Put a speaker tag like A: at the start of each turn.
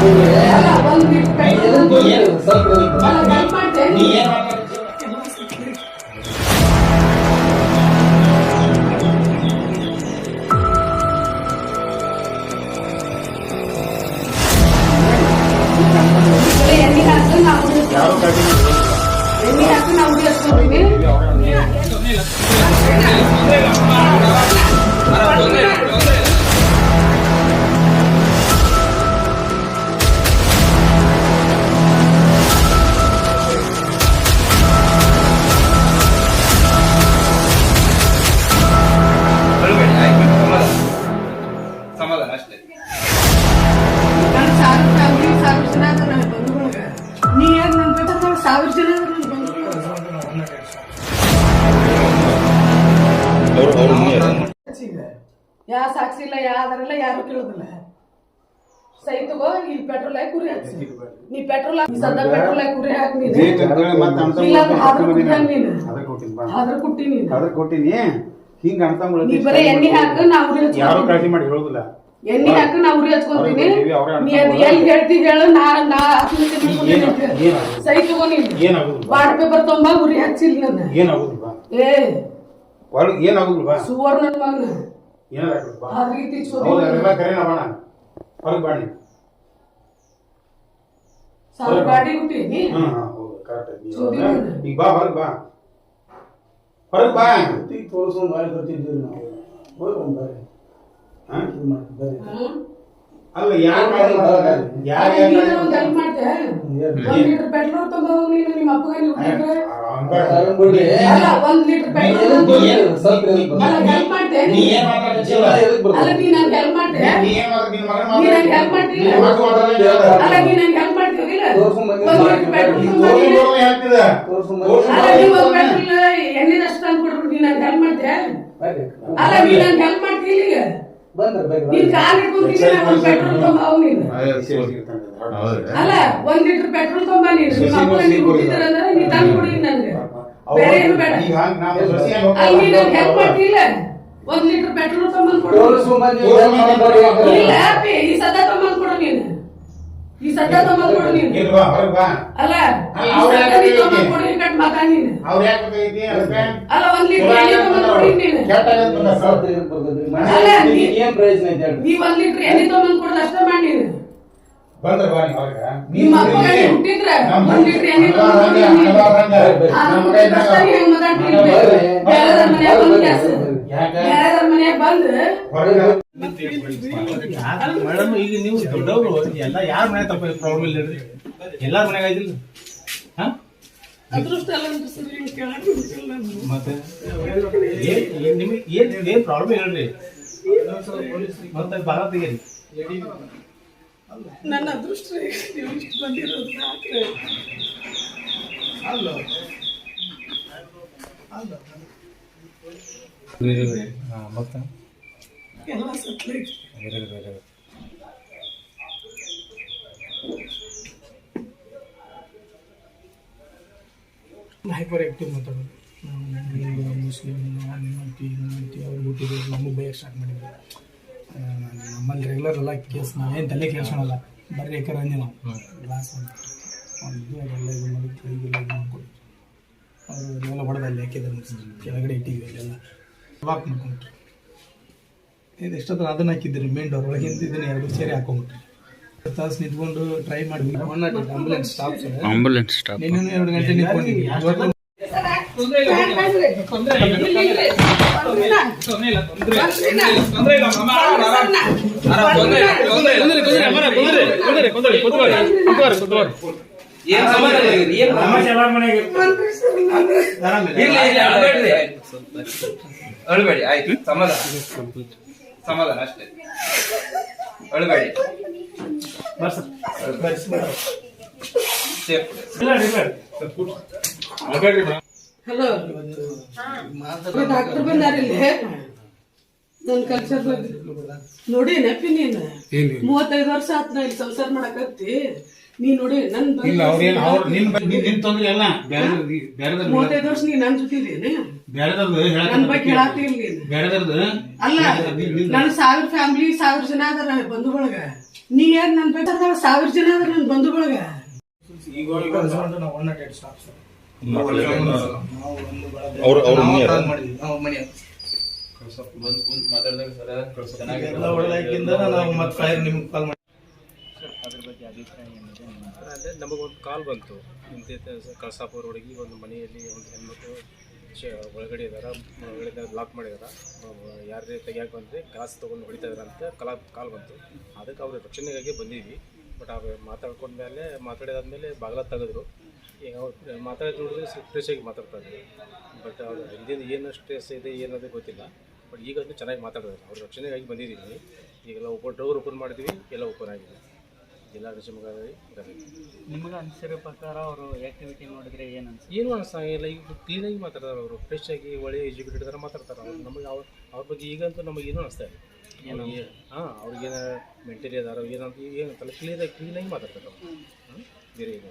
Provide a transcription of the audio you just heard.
A: ಅಲ್ಲ, ಒಂದ್ ಸಾವಿರ ಜನ. ಯಾ ಸಾಕ್ಷಿ ಇಲ್ಲ ಯಾವ್ದಾರಲ್ಲ ಯಾರು ಕೇಳೋದಿಲ್ಲ. ಸೈತಗೋ ಈ ಪೆಟ್ರೋಲ್ ಹಾಕಿ ಕುರಿ ಹಾಕ್ಸಿ ನೀ ಪೆಟ್ರೋಲ್ ಹಾಕಿ ಸದ್ದ ಪೆಟ್ರೋಲ್ ಹಾಕಿ ಕುರಿ ಹಾಕಿ ಕೊಟ್ಟಿನಿ ಅಂದ್ರೆ ಆದ್ರ ಕುಟ್ಟಿ ನೀನು. ಆದ್ರ ಕುಟ್ಟಿ ನೀನು.
B: ಅದ್ರ ಕೊಟ್ಟಿನಿ ಹಿಂಗ ಅಂತ
A: ಬರೀ ಎಣ್ಣೆ ಹಾಕ
B: ಯಾರು ಕಾಳಜಿ ಮಾಡಿ ಹೇಳುದಿಲ್ಲ.
A: ಎಣ್ಣೆ ಹಾಕ ನಾ ಉರಿ ಹಚ್ಕೊಂತೀನಿ ನೀ ಅದ್ ಎಲ್ಲಿ ಹೇಳ್ತೀವಿ ಹೇಳು ನಾ ನಾ ಆತ್ಮಹತ್ಯೆ ಮಾಡ್ಕೊಂತೀನಿ
B: ಏನು-
A: ಅಂತ.
B: ಏನಾಗುದು?
A: ಸೈ ತಗೋ ನೀನು.
B: ಏನಾಗುದಿಲ್ಲ
A: ವಾರ್ಡ್ ಪೇಪರ್ ತೊಂಬ ಉರಿ ಹಚ್ಚಿಲ್ಲ ನನ್ನ.
B: ಏನಾಗುದಿಲ್ಲ
A: ಏ
B: ಒಳಗ್ ಏನಾಗುದಿಲ್ಲ
A: ಸುವರ್ಣ ಮಗನ. ರೀತಿ ಚೋರಿ.
B: ಹೌದು ಅದೆಲ್ಲ ಕರೆನ ಬಾಣ. ಹೊರಗ್ ಬಾಣಿ.
A: ಸಾವಿರ ಗಾಡಿ ಹುಟ್ಟಿನಿ
B: ಹ್ಮ್ ಹಾ ಹೌದು ಕರೆಕ್ಟ್ ಈಗ ಬಾ ಹೊರಗೆ ಬಾ. ಹೊರಗ್ ಬಾ.
C: ತೋರಿಸ್ಕೊಂಡು ಬಾಯಿ ಬರ್ತಿದ್ದೀವಿ ನಾವು. ಹೋಗಿ
B: ಹಾ?
C: ಮಾಡಿ ಬರ್ರಿ
B: ಅಲ್ಲ ಯಾರು ಯಾರು
A: ನೀನು ಒಂದ್ ಹೆಲ್ಪ್ ಮಾಡ್ತೆ ಒಂದ್ ಲೀಟರ್ ಪೆಟ್ರೋಲ್ ತಗೊಂಡ್ ನೀನು ನಿಮ್ಮ ಅಪ್ಪಗ ನೀವು ಹುಟ್ಟಿದ್ರೆ
C: ಬಿಡ್ರಿ
A: ಅಲ್ಲ ಒಂದ್ ಲೀಟರ್ ಪೆಟ್ರೋಲ್
D: ನೀ ಏನ್-
C: ಸ್ವಲ್ಪ
D: ನೀ- ನೀ-
A: ಅಲ್ಲ ಹೆಲ್ಪ್ ಮಾಡ್ತೆ
D: ನೀ
A: ಅಲ್ಲ ನೀ ನಂಗೆ ಹೆಲ್ಪ್ ಮಾಡ್ತೆ
B: ನೀ ಏನ್ ಮಾತಾಡ್- ನಿನ್
A: ನಂಗೆ ಹೆಲ್ಪ್ ಮಾಡ್ತಿಲ್ಲ?
B: ನಿನ್ ಮಗನ್ ಮಾತಾಡ್- ಹೇಳ್ದ.
A: ಅಲ್ಲ ನೀ ನಂಗೆ ಹೆಲ್ಪ್ ಮಾಡ್ತೀವಿಲ್ಲ
C: ತೋರ್ಸ್ಕೊಂಡ್
A: ಒಂದ್ ಲೀಟರ್ ಪೆಟ್ರೋಲ್
B: ಈಗ
A: ತಗೊಂಡ್
B: ತೋರ್ಸ್ಕೊಂಡ್
A: ಬಂದಿನಿ.
B: ಬರೋದು ಹೇಳ್ತಿದ್ದ.
C: ತೋರ್ಸ್ಕೊಂಡ್
B: ತೋರ್ಸ್ಕೊಂಡ್
A: ಅಲ್ಲ
B: ಬರೋದು
A: ನೀವು ಒಂದ್
B: ಹೇಳ್ತಿದ್ದ.
A: ಪೆಟ್ರೋಲ್ ಎಣ್ಣೆದಷ್ಟು ತಂದು ಕೊಡ್ಬಿಟ್ಟು ನೀ ನಂಗೆ ಹೆಲ್ಪ್ ಮಾಡ್ತೆ ಅಲ್ಲ ನೀ ನಂಗೆ ಹೆಲ್ಪ್ ಮಾಡ್ತಿಲ್ಲ ಈಗ?
C: ಬಂದ್ರಿ ಬರ್ರಿ
A: ನೀನ್ ಕಾಲ್ ಒಂದ್ ಪೆಟ್ರೋಲ್ ತುಂಬಾ ನೀನು. ಅಲ್ಲ ಒಂದ್ ಲೀಟರ್ ಪೆಟ್ರೋಲ್ ತಗೊಂಬ ನೀನು. ನಿಮ್ಮ ಅಪ್ಪಗ ನೀವು ಹುಟ್ಟಿದ್ರೆ ಅಂದ್ರೆ ನೀ ತಂದು ಕೊಡಿ ನಂಗೆ. ಬೇರೆ ಏನು ಬೇಡ.
B: ಈಗ ಹಂಗ್ ನಾವು ಸಸಿ ಹಂಗ್
A: ಅಲ್ಲಿ ನೀ ಹೆಲ್ಪ್ ಮಾಡ್ತಿಲ್ಲ. ಒಂದ್ ಲೀಟರ್ ಪೆಟ್ರೋಲ್ ಕೊಡು. ಇಲ್ಲ ಅಪ್ಪಿ, ಈ ಸದ್ದ ತಮ್ಮ ಕೊಡು ನೀನು. ಈ ಸದ್ದ ತಗೊಂಬಂದ್ ಕೊಡು ನೀನು. ಅಲ್ಲ
B: ಅಲ್ಲ,
A: ಈ
B: ಅವ್ರು
A: ಸದ್ದ ನೀ ತಗೊಂಬಂದ್ ಕೊಡು ಈ ಕಟ್ ಮಾತಾಡ್ ನೀನು.
B: ಅವ್ರ್ ಯಾಕ್ ಬೇಕಾಗೈತಿ?
A: ಅಲ್ಲ ಒಂದ್ ಲೀಟರ್
C: ಏನ್ ಪ್ರಯೋಜನ ಐತೆ
A: ಒಂದ್ ಲೀಟರ್ ಎಣ್ಣೆ ಕೊಡೋದು ಅಷ್ಟೇ ಮಾಡಿ.
B: ಬಂದ್ರ ಹೊರಗ.
A: ನಿಮ್ಮ ಹುಟ್ಟಿದ್ರೆ ಒಂದ್ ಲೀಟರ್ ಎಣ್ಣೆ
E: ಮೇಡಮ್ ಈಗ ನೀವು ದೊಡ್ಡವರು ಎಲ್ಲ ಯಾರ ಮನೆ ತಪ್ಪ ಪ್ರಾಬ್ಲಮ್ ಇಲ್ಲ ಎಲ್ಲಾರ ಮನೆಗಾಯ್ತಿಲ್ಲ ಐತಿಲ್ಲ ಹಾ?
A: ಅದೃಷ್ಟ ಅಲ್ಲ ಅಂತ ಸರಿ ಹಿಂಗ್ ಕೇಳಕ್ ಗೊತ್ತಿಲ್ಲ ನಾನು.
E: ಮತ್ತೆ ಏನ್ ಏನ್ ನಿಮಗೆ ಏನ್ ಏನ್ ಪ್ರಾಬ್ಲಮ್ ಹೇಳ್ರಿ ಮತ್ತೆ ಬಾಗ ತೆಗೀರಿ
A: ನನ್ನ ಅದೃಷ್ಟ ನೀವು ಇಷ್ಟು ಬಂದಿರೋದು ಯಾಕೆ
E: ಹಾ ಮತ್ತೆ
A: ಎಲ್ಲ ಸತ್ಲೈತಿ
F: ಹೈಪರ್ ಆ್ಯಕ್ಟಿವ್ ಮಾತಾಡೋದು ನಾವು ಹಿಂದೂ ಮುಸ್ಲಿಮ್ ಮೈನಾರಿಟಿ ಮೈನಾರಿಟಿ ಅವ್ರು ಹುಟ್ಟಿದ್ರು ನಮಗೆ ಬೈಯಕ್ಕೆ ಸ್ಟಾರ್ಟ್ ಮಾಡಿದ್ರು. ನಮ್ಮಲ್ಲಿ ರೆಗ್ಯುಲರ್ ಎಲ್ಲ ಕೇಸ್ ನಾವೇನು ತಲೆ ಕೇಳಿಸೋಣಲ್ಲ ಬರ್ರಿ ಯಾಕಂದ್ರೆ ಅಂದಿ ನಾವು. ಗ್ಲಾಸ್ ಅದೆಲ್ಲ ಇದು ಮಾಡಿ ಇದು ಮಾಡ್ಕೊಡಿ. ಅವರು ಎಲ್ಲ ಹೊಡೆದು ಅಲ್ಲಿ ಹಾಕಿದ್ರು. ಕೆಳಗಡೆ ಇಟ್ಟಿದ್ವಿ ಅಲ್ಲೆಲ್ಲ. ವಾಕ್ ಮಾಡ್ಕೊಂಡ್ರು. ಇದು ಎಷ್ಟೊತ್ತರ ಅದನ್ನ ಹಾಕಿದ್ರಿ ಮೇನ್ ಡೋರ್ ಒಳಗಿಂದ ಇದನ್ನ ಎರಡು ಸೇರಿ ಹಾಕೊಂಡ್ಬಿಟ್ರಿ. ತಾಸು ನಿಂತ್ಕೊಂಡು try not ambulance stop
G: ambulance stop
F: ನಿನ್ನೆ ಎರಡು ಗಂಟೆ ನಿಂತ್ಕೊಂಡಿದ್ವಿ ಅಳ್ಬೇಡಿ
D: ಆಯ್ತು ಸಮಾಧಾನ ಆಗಿರಿ? ಏನ್ ಇರ್ಲಿ, ಇರ್ಲಿ, ಅಳ್ಬೇಡ್ರಿ. ಅಳ್ಬೇಡಿ ಆಯ್ತು ಸಮಾಧಾನ ಸಮಾಧಾನ ಅಷ್ಟೇ ಅಳ್ಬೇಡಿ ಸೇಫ್
A: ಹಲೋ ಡಾಕ್ಟರ್ ಬಂದಾರಿಲ್ಲಿ ನನ್ ಕಲ್ಚರ್ ನೋಡಿ ನೆಪಿ ನೀನು ಮೂವತ್ತೈದು ವರ್ಷ ಆತ್ ನಾ ಇಲ್ಲಿ ಸಂಸಾರ ಮಾಡಕತ್ತಿ ನೀ ನೋಡಿ ನನ್ ಬಗ್ಗೆ
B: ಇಲ್ಲ ಅವ್ರೇನ್ ಅವ್ರ ನಿನ್ ಬಗ್ಗೆ ನಿನ್- ನಿನ್ ತೊಂದ್ರೆ ಎಲ್ಲ ಬೇರೆ ಬೇರೆದ್ರ
A: ಮೂವತ್ತೈದು ವರ್ಷ ನೀ ನನ್ ಜೊತಿದೇನೆ
B: ಬೇರೆದ್ರದ್ದು
A: ನನ್ ಬಗ್ಗೆ ಹೇಳಾತಿ ಇಲ್ಲ ನೀನು. ಅಲ್ಲ ನನ್ ಸಾವಿರ ಫ್ಯಾಮಿಲಿ ಸಾವಿರ ಜನ ಅದಾರ ಬಂಧುಗಳಗ. ನೀ ಏನ್ ನನ್ನ ಸಾವಿರ ಜನ ಆದ್ರೆ ನನ್ನ ಬಂಧು ಬಳಗ
F: ಬಳಗ
G: ಅವ್ರ ಅವ್ರ
D: ಬಂದು ಕುಂತ್ ಮಾತಾಡಿದಾಗ ಸರ
F: ನಾವು ಮತ್ತೆ ಫೈರ್ ನಿಮ್ಗೆ ಕಾಲ್ ಮಾಡಿ.
H: ಅಂದರೆ ನಮಗೊಂದು ಕಾಲ್ ಬಂತು. ಇಂಥ ಕಳಸಾಪುರ ಹುಡುಗಿ ಒಂದು ಮನೆಯಲ್ಲಿ ಒಂದು ಹೆಣ್ಮಕ್ಳು ಒಳಗಡೆ ಇದಾರ, ಒಳಗಡೆ ಲಾಕ್ ಮಾಡಿದಾರ. ಯಾರೇ ತೆಗಿಯಕ್ಕೆ ಬಂದರೆ ಗ್ಲಾಸ್ ತೊಗೊಂಡು ಹೊಡಿತಾ ಅಂತ ಕಲಾ, ಕಾಲ್ ಬಂತು. ಅದಕ್ಕೆ ಅವ್ರ ರಕ್ಷಣೆಗಾಗಿ ಬಂದಿದ್ವಿ. ಬಟ್ ಅವ್ರು ಮಾತಾಡ್ಕೊಂಡ್ಮೇಲೆ ಮಾತಾಡಿದಾದ್ಮೇಲೆ ಬಾಗಿಲ ತೆಗೆದ್ರು. ಈಗ ಅವ್ರು ಮಾತಾಡಿದ್ರು ನೋಡಿದ್ರೆ ಫ್ರೆಶ್ ಆಗಿ ಮಾತಾಡ್ತಾ ಇದ್ದರು ಬಟ್ ಅವ್ರು ಹಿಂದಿನ ಏನು ಸ್ಟ್ರೆಸ್ ಇದೆ ಏನದು ಗೊತ್ತಿಲ್ಲ. ಬಟ್ ಈಗ ಅದು ಚೆನ್ನಾಗಿ ಮಾತಾಡಿದ್ರು. ಅವ್ರ ರಕ್ಷಣೆಗಾಗಿ ಬಂದಿದ್ದೀವಿ ಈಗೆಲ್ಲ ಓಪನ್ ಡೋರ್ ಓಪನ್ ಮಾಡಿದ್ವಿ, ಎಲ್ಲ ಓಪನ್ ಆಗಿದೆ. ಜಿಲ್ಲಾ ಕೃಷಿ
I: ನಿಮಗೆ ಅನಿಸಿರೋ ಪ್ರಕಾರ ಅವರು ಆಕ್ಟಿವಿಟಿ ನೋಡಿದ್ರೆ ಏನು ಅನ್ಸುತ್ತೆ?
H: ಏನು ಅನಿಸ್ತಾಗಿಲ್ಲ ಈಗ ಕ್ಲೀನಾಗಿ ಮಾತಾಡ್ತಾರೆ ಅವರು. ಫ್ರೆಶ್ ಆಗಿ ಒಳ್ಳೆ ಎಜುಕೇಟೆಡ್ ಥರ ಮಾತಾಡ್ತಾರೆ ಅವ್ರು. ನಮಗೆ ಅವ್ರ ಅವ್ರ ಬಗ್ಗೆ ಈಗಂತೂ ನಮಗೆ ಏನೂ ಅನಿಸ್ತಾ ಇಲ್ಲ. ಹಾಂ ಅವ್ರಿಗೇನು ಮೆಂಟಲಿ ಅದಾರ ಏನಂತ ಏನಂತಲ್ಲ ಕ್ಲೀನಾಗಿ ಕ್ಲೀನಾಗಿ ಮಾತಾಡ್ತಾರೆ ಅವರು? ಬೇರೆ ಏನು